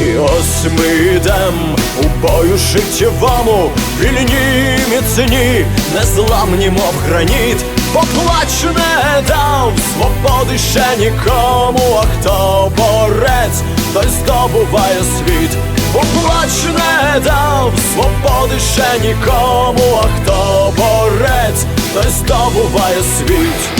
І ось ми йдем у бою життєвому, вільні міцні, незламні, мов граніт, поплач не дав свободи ще нікому, а хто борець, той здобуває світ, поплач не дав свободи ще нікому, а хто борець, той здобуває світ,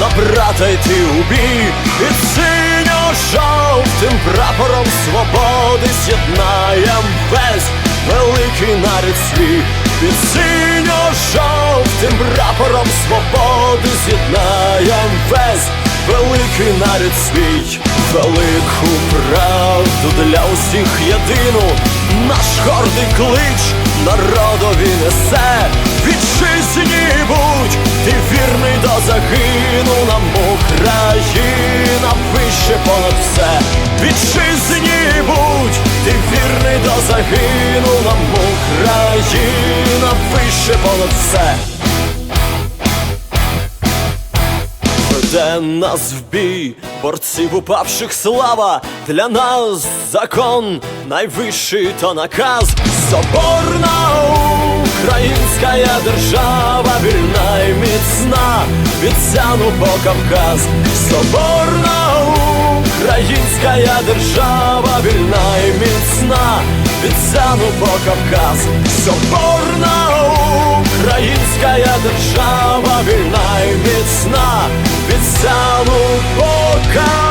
на брата йти у бій І синьо-жовтим прапором свободи з'єднаєм весь великий нарід свій Під синьо-жовтим прапором свободи з'єднаєм весь великий нарід свій Велику правду для усіх єдину. Наш гордий клич народові несе Вітчизні будь, ти вірний до загину Нам Україна. Вище понад все. Вітчизні будь, ти вірний до загину Нам Україна. Вище понад все. Веде нас в бій, борців упавших слава, для нас закон найвищий то наказ, соборна українська держава, вільна і міцна, від по Кавказ, соборна українська держава, вільна і міцна, від по Кавказ, соборна українська держава, вільна і міцна, від Сяну по Кавказ.